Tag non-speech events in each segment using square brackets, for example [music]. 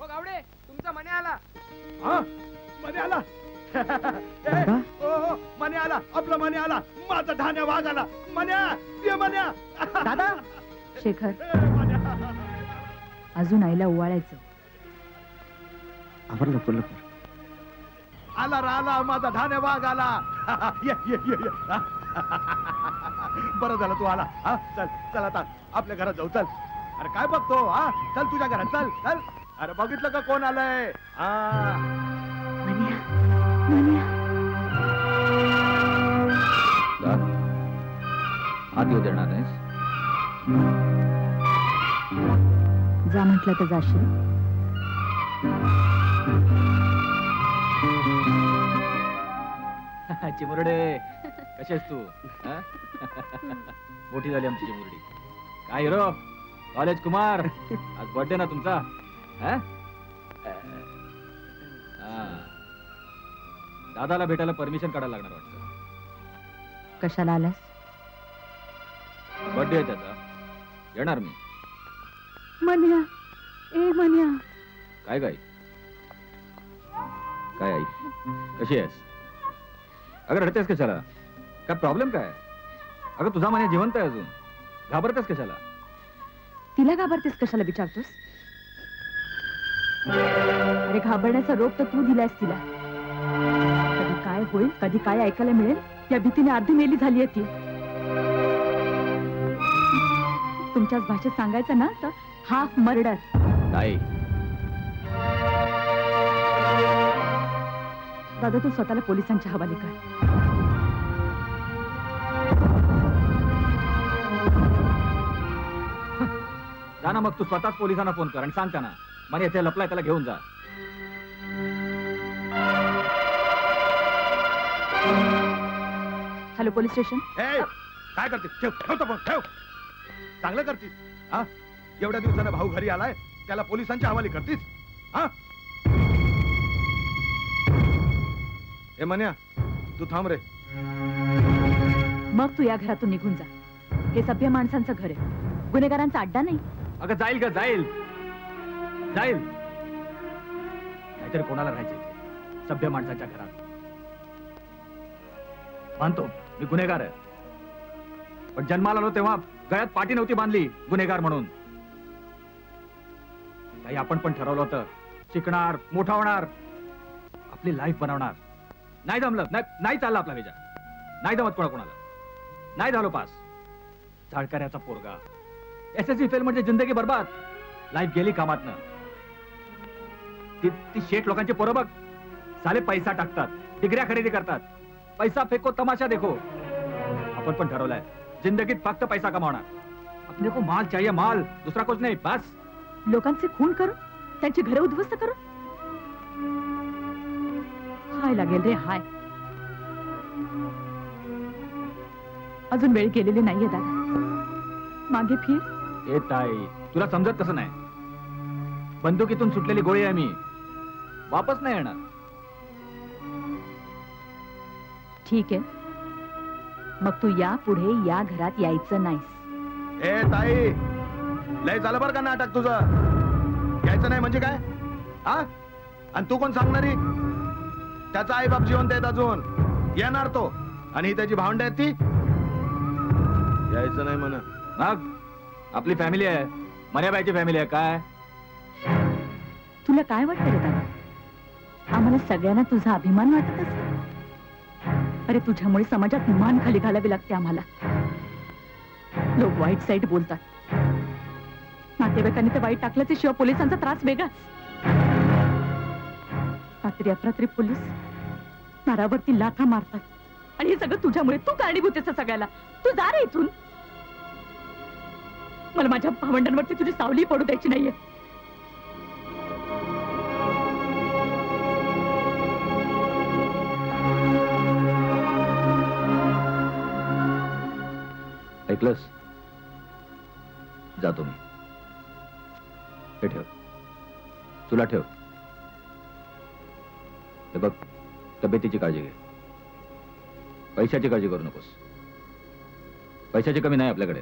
ओ गावडे तुमचा मने आला. हा? मने आला? [laughs] ए, ओ, ओ, मने आला. आपला मने आला. माझा धान्या वाघ आला मन्या ये मन्या. [laughs] दादा! शेखर. अजून आईला ओवाळायचं आवर लवकर लवकर आला रा आला. माझा धान्या वाघ आला [laughs] ये ये ये. ये बरं झालं तू आला. हा? चल चल आता. आपल्या घरात जाऊ चल. अरे काय बघतो? हा? चल तुझ्या घरात. चल चल. अरे बघितलं का कोण आलंय? हा. मन्या मन्या. आत येऊ देणार नाहीस. जा म्हटलं तर जाशील. चिमुरडे कशी आहेस तू? हा? मोठी झाली आमची चिमुरडी काय हिरो? कॉलेज कुमार. आज बर्थडे ना तुमचा. हा? हा. दादाला भेटायला परमिशन काढायला लागणार वाटतं. कशाला आलास? बर्थडे आहे त्याचा. येणार मी. मन्या ए मन्या. काय काय काय आई? कशी आहेस? अगं रडतेस कशाला? काय प्रॉब्लेम काय? अगं तुझा मान्य जिवंत आहे अजून. घाबरतेस कशाला? तिला घाबरतेस कशाला विचारतोस? अरे घाबरण्याचा रोग तर तू दिलायस तिला. कधी काय होईल कधी काय ऐकायला मिळेल या भीतीने अर्धी मेली झाली आहे ती. तुमच्याच भाषेत सांगायचं ना तर हाफ मर्डर ताई दादा तू स्वतःला पोलिसांच्या हवाले कर. जा ना मग तू स्वतःच पोलिसांना फोन कर आणि सांग त्यांना. मला इथे लपलाय त्याला घेऊन जा. Hello police station? ए, काय करते? ठेव ठेव तो फोन, ठेव. चांगलं करतीस. हा? एवढ्या दिवसानं भाऊ घरी आलाय त्याला पोलिसांच्या हवाली करतीस? हा? ए मन्या तू थांब रे. मग तू या घरातून निघून जा. हे सभ्य माणसांचं घर आहे. गुन्हेगारांचा अड्डा नाही. अगं जाईल का जाईल. जाईल. नाहीतरी कोणाला राहायचे सभ्य माणसाच्या घरात. मानतो मी गुन्हेगार आहे. पण जन्माला आलो तेव्हा गळ्यात पाठी नव्हती बांधली गुन्हेगार म्हणून. काही आपण पण ठरवलं होतं. शिकणार मोठा होणार. आपली लाईफ बनवणार. नाही जमलं. नाही नाही आपला विचार. नाही जमत कोणा कोणाला. नाही झालो पास. झाडकऱ्याचा पोरगा. एस एस सी फेल म्हणजे जिंदगी बरबाद. लाईफ गेली कामातनं. ती ती शेठ लोकांची पोरं बघ. साले पैसा टाकतात. डिग्र्या खरेदी करतात. पैसा फेको तमाशा देखो. आपण पण ठरवलंय. जिंदगीत फक्त पैसा कमावणार. अपने को माल चाहिए माल. दुसरा कुछ नाही बस. लोकांचे खून करून त्यांची घरे उद्ध्वस्त करून. हाय लागेल रे हाय. अजून वेळ गेलेली नाहीये दादा. मागे फिर. येत आहे तुला समजत कसं नाही. बंदुकीतून सुटलेली गोळी आहे मी. वापस नाही येणार. ठीक आहे. मग तू या पुढे या घरात यायचं नाहीस. ए ताई! लय झालं बरं का नाटक तुझं? घ्यायचं नाही म्हणजे काय? हा? आणि तू कोण सांगणारी? त्याचा आई बाप जिवंत आहेत अजून. येणार तो. आणि ही त्याची भावंड आहेत ती. यायचं नाही म्हण मग आपली फॅमिली आहे. मन्याबाईची फॅमिली आहे काय? तुला काय वाटतं आम्हाला सगळ्यांना तुझा अभिमान वाटत असेल? अरे तुझ्यामुळे समाजात मान खाली घालावी लागते आम्हाला. लोक वाईट साईट बोलतात. नातेवाईकांनी ते वाईट टाकल्याचे शिवाय पोलिसांचा त्रास वेगळाच. रात्री अपरात्री पोलीस नारावरती लाथा मारतात. आणि हे सगळं तुझ्यामुळे तू कारणीभूत सगळ्याला. तू जा रे इथून. मला माझ्या भावंडांवरती तुझी सावली पडू द्यायची नाहीये. ऐकलंस जातो मी. हे ठेव. तुला ठेव. हे बघ तब्येतीची काळजी घे. पैशाची काळजी करू नकोस. पैशाची कमी नाही आपल्याकडे?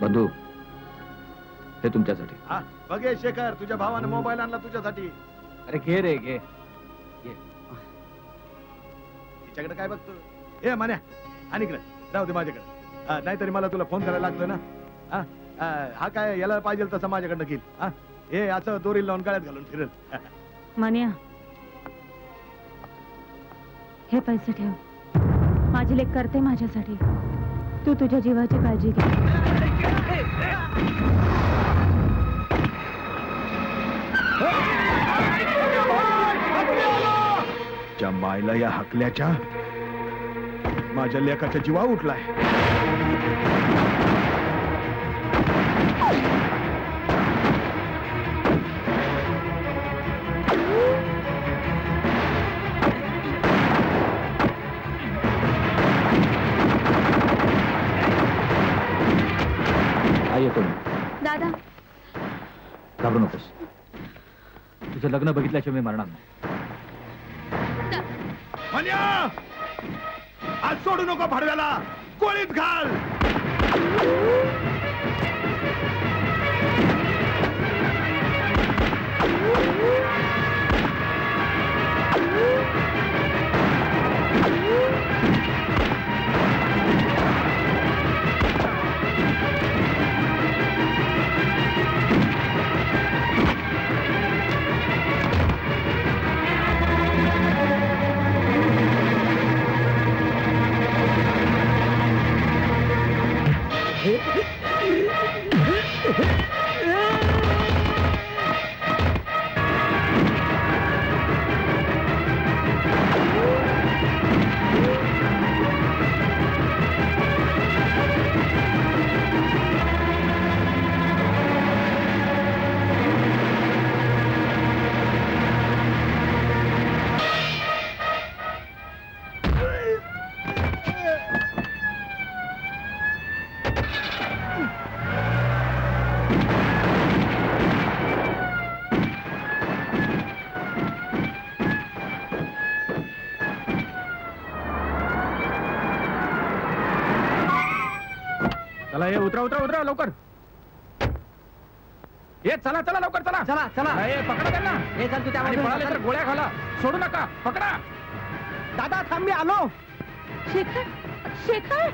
बंधू हे तुमच्यासाठी. हा बघ हे शेखर तुझ्या भावाने मोबाईल आणला तुझ्यासाठी. अरे घे रे घे. तिच्याकडे काय बघतो? ए मान्या आणि इकडे. जाऊ दे माझ्याकडे. नाहीतरी मला तुला फोन करायला लागतोय ना? हा काय याला पाहिजे तसं माझ्याकडनं घेईल. हा हे असं दोरी लावून गळ्यात घालून फिरेल. मान्या हे पैसे ठेव. माझी लेख करते माझ्यासाठी. तू तुझ्या जीवाची काळजी घे. त्या मायला या हकल्याच्या? माझ्या लेखाचा जीवा उठलाय. आई येतो मी. दादा. घाबरू नकोस. तुझं लग्न बघितल्याशिवाय मी मरणार नाही. मान्या! आज सोडू नको भडव्याला. कोळीत घाल. ये उतरा उतरा उतरा लवकर. ये चला चला लवकर चला. चला चला. ए, पकडा त्यांना. हे चल तू आणि पळाले तर गोळ्या घाला सोडू नका. पकडा. दादा थांब मी आलो. शेखर शेखर.